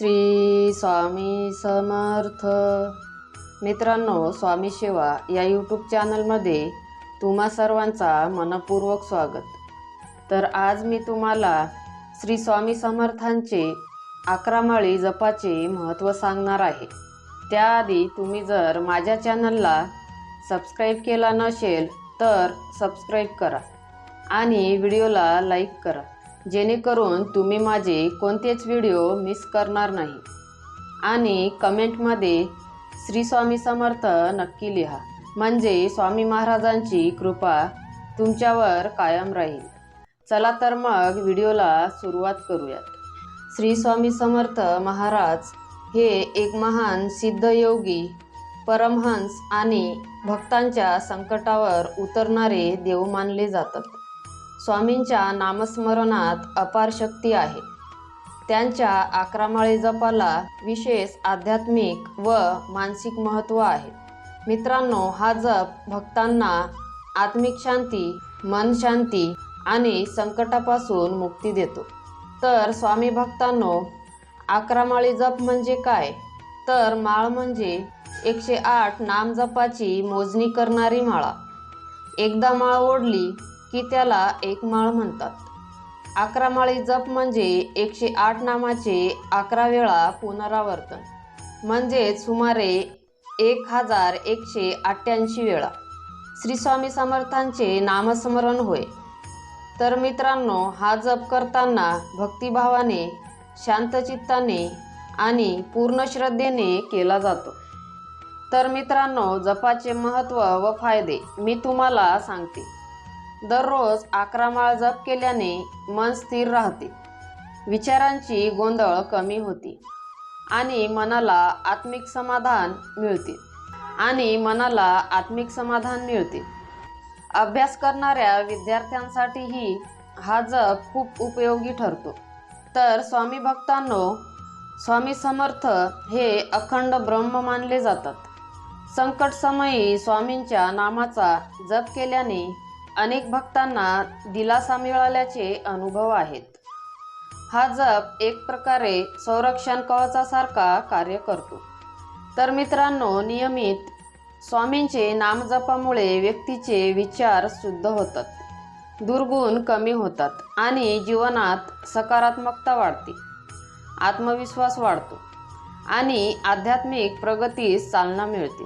श्री स्वामी समर्थ. मित्रांनो स्वामी सेवा या यूट्यूब चॅनलमध्ये तुम्हा सर्वांचा मनपूर्वक स्वागत. तर आज मी तुम्हाला श्री स्वामी समर्थांचे अकरा माळी जपाचे महत्त्व सांगणार आहे. त्याआधी तुम्ही जर माझ्या चॅनलला सबस्क्राईब केला नसेल तर सबस्क्राईब करा आणि व्हिडिओला लाईक करा. जेणेकरून तुम्ही माझे कोणतेच व्हिडिओ मिस करणार नाही. आणि कमेंटमध्ये श्री स्वामी समर्थ नक्की लिहा. म्हणजे स्वामी महाराजांची कृपा तुमच्यावर कायम राहील. चला तर मग व्हिडिओला सुरुवात करूयात. श्री स्वामी समर्थ महाराज हे एक महान सिद्धयोगी परमहंस आणि भक्तांच्या संकटावर उतरणारे देव मानले जातात. स्वामींच्या नामस्मरणात अपार शक्ती आहे. त्यांच्या आक्रामाळी जपाला विशेष आध्यात्मिक व मानसिक महत्त्व आहे. मित्रांनो हा जप भक्तांना आत्मिक शांती मन शांती आणि संकटापासून मुक्ती देतो. तर स्वामी भक्तांनो अकरामाळी जप म्हणजे काय? तर माळ म्हणजे एकशे आठ नामजपाची मोजणी करणारी माळा. एकदा माळ ओढली की त्याला एक माळ म्हणतात. अकरा माळी जप म्हणजे एकशे आठ नामाचे अकरा वेळा पुनरावर्तन. म्हणजेच सुमारे एक हजार एकशे अठ्ठ्याऐंशी वेळा. श्री स्वामी समर्थांचे नामस्मरण होय. तर मित्रांनो हा जप करताना भक्तिभावाने शांतचित्ताने आणि पूर्ण श्रद्धेने केला जातो. तर मित्रांनो जपाचे महत्त्व व फायदे मी तुम्हाला सांगते. दररोज अकरा माळ जप केल्याने मन स्थिर राहते. विचारांची गोंधळ कमी होती आणि मनाला आत्मिक समाधान मिळते आणि मनाला आत्मिक समाधान मिळते. अभ्यास करणाऱ्या विद्यार्थ्यांसाठीही हा जप खूप उपयोगी ठरतो. तर स्वामी भक्तांनो स्वामी समर्थ हे अखंड ब्रह्म मानले जातात. संकटसमयी स्वामींच्या नामाचा जप केल्याने अनेक भक्तांना दिलासा मिळाल्याचे अनुभव आहेत. हा जप एक प्रकारे संरक्षण कवचासारखा कार्य करतो. तर मित्रांनो नियमित स्वामींचे नामजपामुळे व्यक्तीचे विचार शुद्ध होतात दुर्गुण कमी होतात आणि जीवनात सकारात्मकता वाढते आत्मविश्वास वाढतो आणि आध्यात्मिक प्रगतीस चालना मिळते.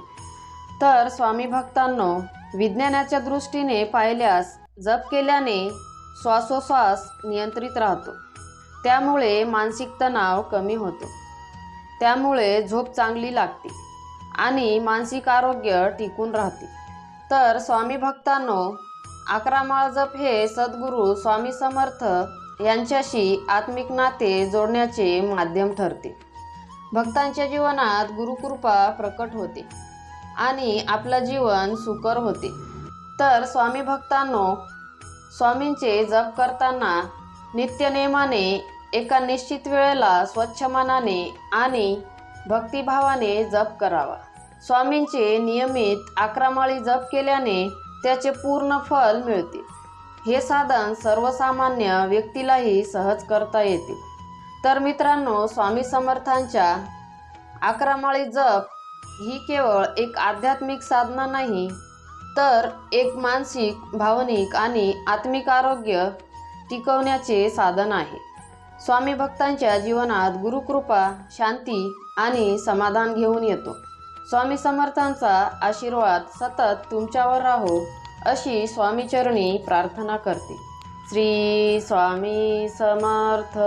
तर स्वामी भक्तांनो विज्ञानाच्या दृष्टीने पाहिल्यास जप केल्याने श्वासोश्वास नियंत्रित राहतो. त्यामुळे मानसिक तणाव कमी होतो. त्यामुळे झोप चांगली लागते आणि मानसिक आरोग्य टिकून राहते. तर स्वामी भक्तांनो अकरा माळ जप हे सद्गुरू स्वामी समर्थ यांच्याशी आत्मिक नाते जोडण्याचे माध्यम ठरते. भक्तांच्या जीवनात गुरुकृपा प्रकट होते. आणि आपलं जीवन सुकर होते. तर स्वामी भक्तांनो स्वामींचे जप करताना नित्यनेमाने एका निश्चित वेळेला स्वच्छ मनाने आणि भक्तिभावाने जप करावा. स्वामींचे नियमित अकरा जप केल्याने त्याचे पूर्ण फल मिळते. हे साधन सर्वसामान्य व्यक्तीलाही सहज करता येते. तर मित्रांनो स्वामी समर्थांच्या अकरा जप ही केवळ एक आध्यात्मिक साधना नाही तर एक मानसिक भावनिक आणि आत्मिक आरोग्य टिकवण्याचे साधन आहे. स्वामी भक्तांच्या जीवनात गुरुकृपा शांती आणि समाधान घेऊन येतो. स्वामी समर्थांचा आशीर्वाद सतत तुमच्यावर राहो अशी स्वामीचरणी प्रार्थना करते. श्री स्वामी समर्थ.